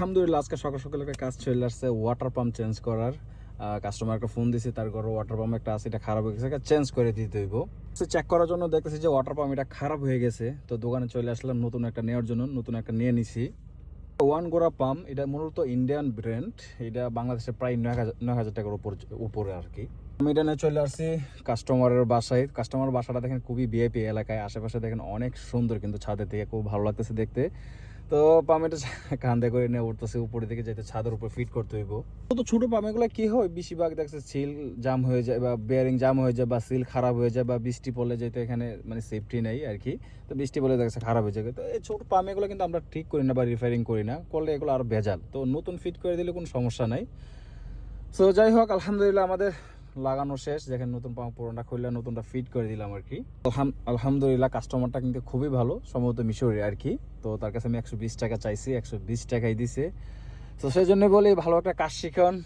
আলহামদুলিল্লাহ, আজকে সকাল সকাল একটা কাজ চলে আসছে ওয়াটার পাম্প চেঞ্জ করার। কাস্টমারকে ফোন দিছি, তার ঘরে ওয়াটার পাম্প একটা আছে, এটা খারাপ হয়ে গেছে চেঞ্জ করে দিতে হইব। চেক করার জন্য দেখতেছি যে ওয়াটার পাম্প এটা খারাপ হয়ে গেছে। তো দোকানে চলে আসলাম, নতুন একটা নেওয়ার জন্য, নতুন একটা নিয়ে নিছি। ওয়ান গোড়া পাম্প এটা মূলত ইন্ডিয়ান ব্র্যান্ড এটা বাংলাদেশে প্রায় নয় হাজার নয় হাজার টাকার উপর, উপরে আর কি। আমি এটা নিয়ে চলে আসছি কাস্টমারের বাসায়। কাস্টমার বাসাটা দেখেন খুবই ভিআইপি এলাকায়, আশেপাশে দেখেন অনেক সুন্দর কিন্তু ছাদের থেকে খুব ভালো লাগতেছে দেখতে। তো পামেটা কান্দে করে নিয়ে উঠতেছে উপরে দিকে যেতে ছাদের উপর ফিট করতে হইব। তো ছোট পামেগুলো কি হয়? বেশিরভাগ দেখছে সিল জাম হয়ে যায় বা বেয়ারিং জাম হয়ে যায় বা সিল খারাপ হয়ে যায় বা বৃষ্টি পড়লে যেতে এখানে মানে সেফটি নেই আর কি তো বৃষ্টি পড়লে দেখছে খারাপ হয়ে যায়। তো এই ছোট পামেগুলো কিন্তু আমরা ঠিক করি না বা রিপেয়ারিং করি না, করলে এগুলো আরও ভেজাল। তো নতুন ফিট করে দিলে কোনো সমস্যা নাই। সো যাই হোক, আলহামদুলিল্লাহ আমাদের লাগানো শেষ যেখানে নতুন পাম্প পুরোটা খুললে নতুনটা ফিট করে দিলাম আর কি। আলহাম- আলহামদুলিল্লাহ কাস্টমারটা কিন্তু খুবই ভালো, সম্ভবত মিশরি আর কি। তো তার কাছে আমি একশো বিশ টাকা চাইছি, একশো বিশ টাকাই দিছে। তো সেই জন্য বলি ভালো একটা কাজ শিখন।